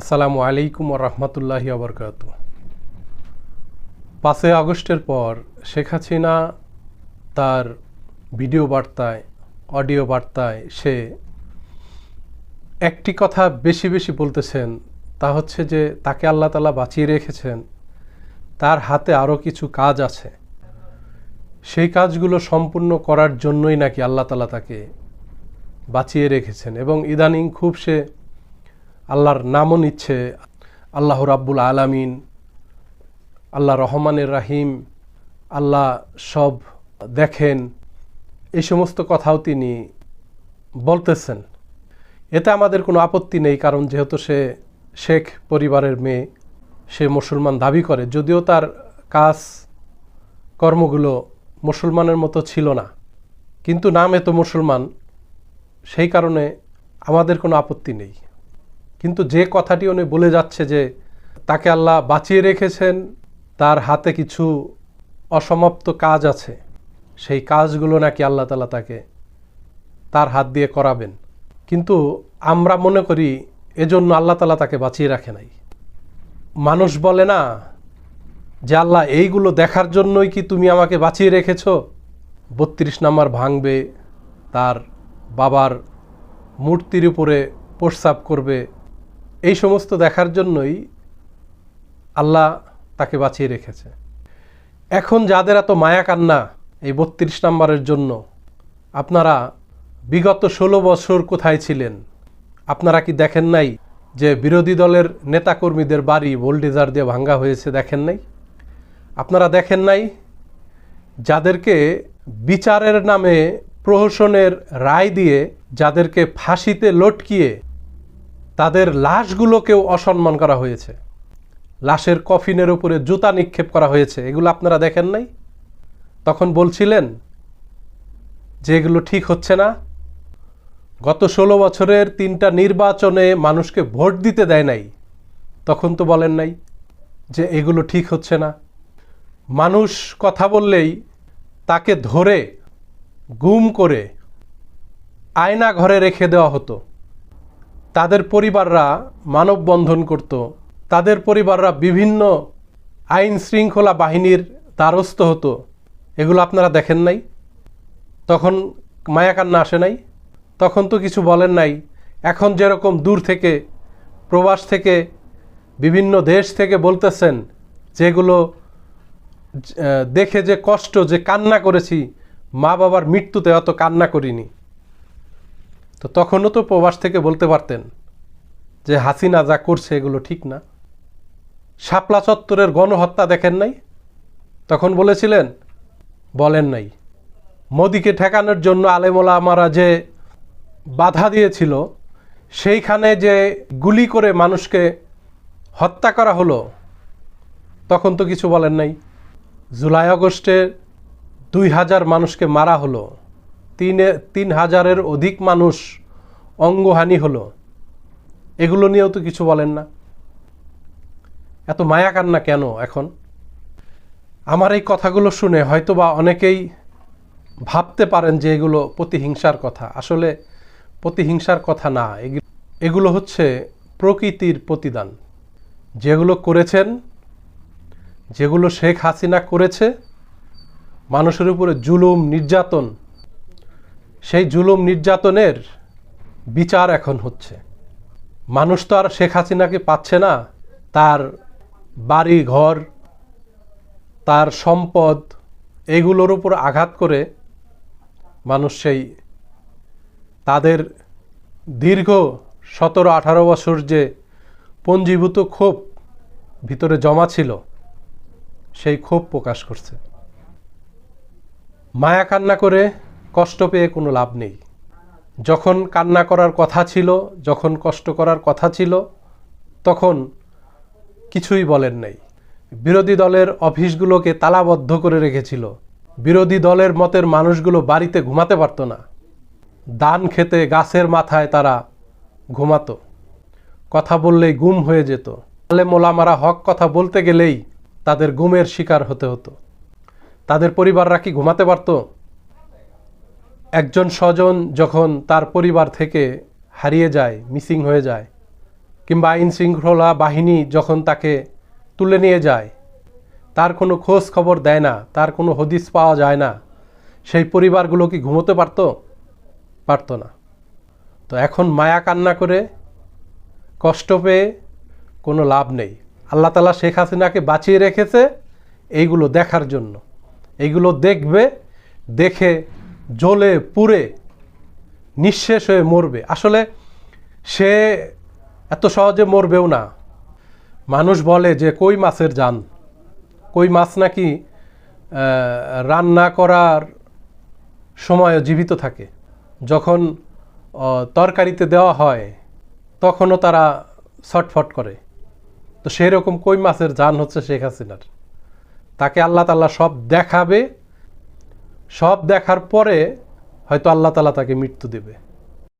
আসসালামু আলাইকুম রহমতুল্লাহি আবরকাত পাঁচই আগস্টের পর শেখ হাসিনা তার ভিডিও বার্তায়, অডিও বার্তায় সে একটি কথা বেশি বেশি বলতেছেন, তা হচ্ছে যে তাকে আল্লাহ তালা বাঁচিয়ে রেখেছেন, তার হাতে আরও কিছু কাজ আছে। সেই কাজগুলো সম্পূর্ণ করার জন্যই নাকি আল্লাহ তালা তাকে বাঁচিয়ে রেখেছেন এবং ইদানিং খুব সে আল্লাহর নামও নিচ্ছে। আল্লাহ রাব্বুল আলামিন, আল্লাহ রহমানের রাহিম, আল্লাহ সব দেখেন। এই সমস্ত কথাও তিনি বলতেছেন। এতে আমাদের কোনো আপত্তি নেই, কারণ যেহেতু সে শেখ পরিবারের মেয়ে, সে মুসলমান দাবি করে, যদিও তার কাজ, কর্মগুলো মুসলমানের মতো ছিল না। কিন্তু নাম এত মুসলমান, সেই কারণে আমাদের কোনো আপত্তি নেই। কিন্তু যে কথাটি উনি বলে যাচ্ছে যে তাকে আল্লাহ বাঁচিয়ে রেখেছেন, তার হাতে কিছু অসমাপ্ত কাজ আছে, সেই কাজগুলো নাকি আল্লাহ তালা তাকে তার হাত দিয়ে করাবেন। কিন্তু আমরা মনে করি এজন্য আল্লাহ তালা তাকে বাঁচিয়ে রাখে নাই। মানুষ বলে না যে আল্লাহ এইগুলো দেখার জন্যই কি তুমি আমাকে বাঁচিয়ে রেখেছ? বত্রিশ নাম্বার ভাঙবে, তার বাবার মূর্তির উপরে প্রস্রাব করবে এই সমস্ত দেখার জন্যই আল্লাহ তাকে বাঁচিয়ে রেখেছে। এখন যাদের এত মায়া কান্না এই বত্রিশ নাম্বারের জন্য, আপনারা বিগত ষোলো বছর কোথায় ছিলেন? আপনারা কি দেখেন নাই যে বিরোধী দলের নেতাকর্মীদের বাড়ি বোল্ডেজার দিয়ে ভাঙ্গা হয়েছে দেখেন নাই? আপনারা দেখেন নাই যাদেরকে বিচারের নামে প্রহসনের রায় দিয়ে, যাদেরকে ফাঁসিতে লটকিয়ে তাদের লাশগুলোকেও অসম্মান করা হয়েছে। লাশের কফিনের উপরে জুতা নিক্ষেপ করা হয়েছে। এগুলো আপনারা দেখেন নাই? তখন বলছিলেন, যে এগুলো ঠিক হচ্ছে না। গত ষোলো বছরের তিনটা নির্বাচনে মানুষকে ভোট দিতে দেয় নাই। তখন তো বলেন নাই যে এগুলো ঠিক হচ্ছে না। মানুষ কথা বললেই তাকে ধরে, গুম করে আয়না ঘরে রেখে দেওয়া হতো। তাদের পরিবাররা মানববন্ধন করত। তাদের পরিবাররা বিভিন্ন আইন শৃঙ্খলা বাহিনীর দ্বারস্থ হতো। এগুলো আপনারা দেখেন নাই? তখন মায়াকান্না আসে নাই? তখন তো কিছু বলেন নাই। এখন যেরকম দূর থেকে, প্রবাস থেকে, বিভিন্ন দেশ থেকে বলতেছেন যেগুলো দেখে যে কষ্ট, যে কান্না করেছি মা বাবার মৃত্যুতে অত কান্না করিনি। তো তখনও তো প্রবাস থেকে বলতে পারতেন যে হাসিনা যা করছে এগুলো ঠিক না। শাপলা চত্বরের গণহত্যা দেখেন নাই? তখন বলেছিলেন, বলেন নাই। মোদিকে ঠেকানোর জন্য আলেমোলা আমারা যে বাধা দিয়েছিল, সেইখানে যে গুলি করে মানুষকে হত্যা করা হলো, তখন তো কিছু বলেন নাই। জুলাই আগস্টে দুই হাজার মানুষকে মারা হলো। তিনে, তিন হাজারের অধিক মানুষ অঙ্গহানি হলো। এগুলো নিয়েও তো কিছু বলেন না। এত মায়া কান্না কেন এখন? আমার এই কথাগুলো শুনে হয়তোবা অনেকেই ভাবতে পারেন যে এগুলো প্রতিহিংসার কথা। আসলে প্রতিহিংসার কথা না এগুলো হচ্ছে প্রকৃতির প্রতিদান। যেগুলো করেছেন, যেগুলো শেখ হাসিনা করেছে, মানুষের উপরে জুলুম, নির্যাতন সেই জুলুম নির্যাতনের বিচার এখন হচ্ছে। মানুষ তো আর শেখ হাসিনাকে পাচ্ছে না। তার বাড়ি ঘর, তার সম্পদ, এগুলোর উপর আঘাত করে মানুষ সেই তাদের দীর্ঘ সতেরো, আঠারো বছর যে পঞ্জীভূত ক্ষোভ ভিতরে জমা ছিল, সেই ক্ষোভ প্রকাশ করছে। মায়া কান্না করে কষ্ট পেয়ে কোনো লাভ নেই। যখন কান্না করার কথা ছিল, যখন কষ্ট করার কথা ছিল, তখন কিছুই বলেন নাই। বিরোধী দলের অফিসগুলোকে তালাবদ্ধ করে রেখেছিল। বিরোধী দলের মতের মানুষগুলো বাড়িতে ঘুমাতে পারতো না। দান খেতে গাছের মাথায় তারা ঘুমাতো। কথা বললেই গুম হয়ে যেত। আলে মোলামারা হক কথা বলতে গেলেই তাদের গুমের শিকার হতে হতো। তাদের পরিবাররা কি ঘুমাতে পারতো? একজন স্বজন যখন তার পরিবার থেকে হারিয়ে যায়, মিসিং হয়ে যায়, কিংবা আইন শৃঙ্খলা বাহিনী যখন তাকে তুলে নিয়ে যায়, তার কোনো খোঁজ খবর দেয় না, তার কোনো হদিস পাওয়া যায় না, সেই পরিবারগুলো কি ঘুমোতে পারতো? পারতো না। তো এখন মায়া কান্না করে কষ্ট পেয়ে কোনো লাভ নেই। আল্লাহ তালা শেখ হাসিনাকে বাঁচিয়ে রেখেছে এইগুলো দেখার জন্য। এইগুলো দেখবে, দেখে জ্বলে পুড়ে নিঃশেষ হয়ে মরবে। আসলে সে এত সহজে মরবেও না। মানুষ বলে যে, কই মাছের জান? কই মাছ নাকি রান্না করার সময় জীবিত থাকে। যখন তরকারিতে দেওয়া হয়, তখনও তারা ছটফট করে। তো সেই রকম কই মাছের জান হচ্ছে শেখ হাসিনার? তাকে আল্লাহ তাল্লাহ সব দেখাবে সব দেখার পরে হয়তো আল্লাহ তালা তাকে মৃত্যু দেবে।